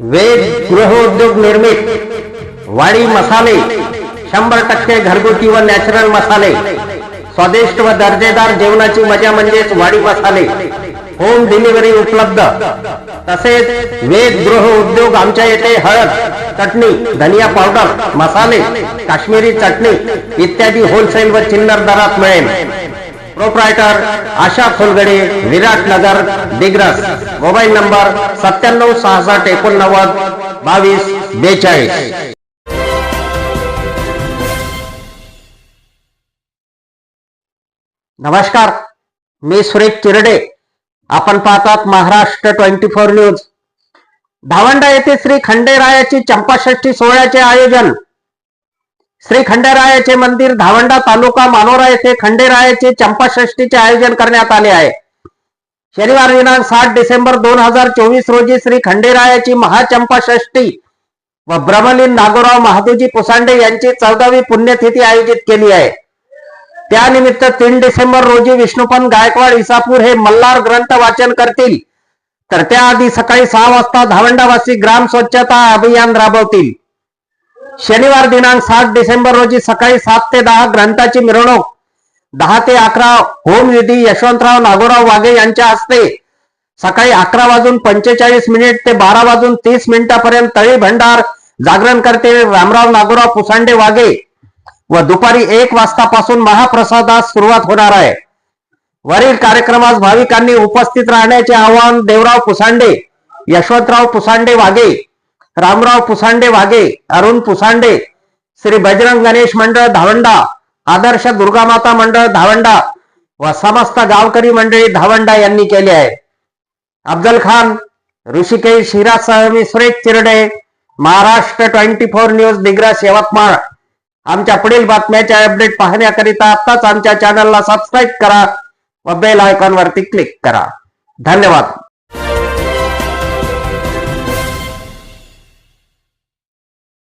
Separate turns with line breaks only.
वेद गृहोद्योग निर्मित वाडी मसाले शंभर टक्के घरगुती व नॅचरल मसाले स्वादिष्ट व दर्जेदार जेवणाची मजा म्हणजेच वाडी मसाले होम डिलिव्हरी उपलब्ध. तसेच वेद गृह उद्योग आमच्या येथे हळद चटणी धनिया पावडर मसाले काश्मीरी चटणी इत्यादी होलसेल व चिल्लर दरात मिळेल. Proprietor Asha Phulgade Virat Nagar Digras. Mobile number सत्त्याण्णव सहासष्ट एकोणनव्वद बावीस बेचाळीस. नमस्कार मी सुरेश चिरडे आपण पाहतात Maharashtra twenty four news. Dhawanda येथे श्री खंडेरायाची चंपाषष्ठी सोहळ्याचे आयोजन. श्री खंडेरायाचे मंदिर धावंडा तालुका मानोरा येथे खंडेरायाचे चंपाषष्ठीचे आयोजन करण्यात आले आहे. शनिवार दिनांक सात डिसेंबर दोन हजार चोवीस रोजी श्री खंडेरायाची महाचंपाषष्ठी व ब्रह्मलीन नागोराव महादूजी पुसांडे यांची चौदावी पुण्यतिथी आयोजित केली आहे. त्यानिमित्त तीन डिसेंबर रोजी विष्णुपन गायकवाड इसापूर हे मल्हार ग्रंथ वाचन करतील. तर त्याआधी सकाळी सहा वाजता धावंडावासी ग्राम स्वच्छता अभियान राबवतील. शनिवार दिनांक सात डिसेंबर रोजी सकाळी सात ते दहा ग्रंथाची मिरवणूक. दहा ते अकरा होम विधी यशवंतराव नागोराव वाघे यांच्या हस्ते. सकाळी अकरा वाजून पंचेचाळीस मिनिट ते बारा वाजून तीस मिनिटापर्यंत तळी भंडार जागरण करते रामराव नागोराव पुसांडे वाघे. व दुपारी एक वाजतापासून महाप्रसादास सुरुवात होणार आहे. वरील कार्यक्रमास भाविकांनी उपस्थित राहण्याचे आवाहन देवराव पुसांडे यशवंतराव पुसांडे वाघे. रामराव पुसांडे वाघे अरुण पुसांडे श्री बजरंग गणेश मंडळ धावंडा आदर्श दुर्गामाता मंडळ धावंडा व समस्त गावकरी मंडळी धावंडा यांनी केले आहे. अफजल खान ऋषिकेश हिरासह मी Suresh Chirde Maharashtra twenty four news Digras Yavatmal. आमच्या पुढील बातम्याच्या अपडेट पाहण्याकरिता आत्ताच आमच्या चॅनलला सबस्क्राईब करा व बेल आयकॉनवरती क्लिक करा. धन्यवाद.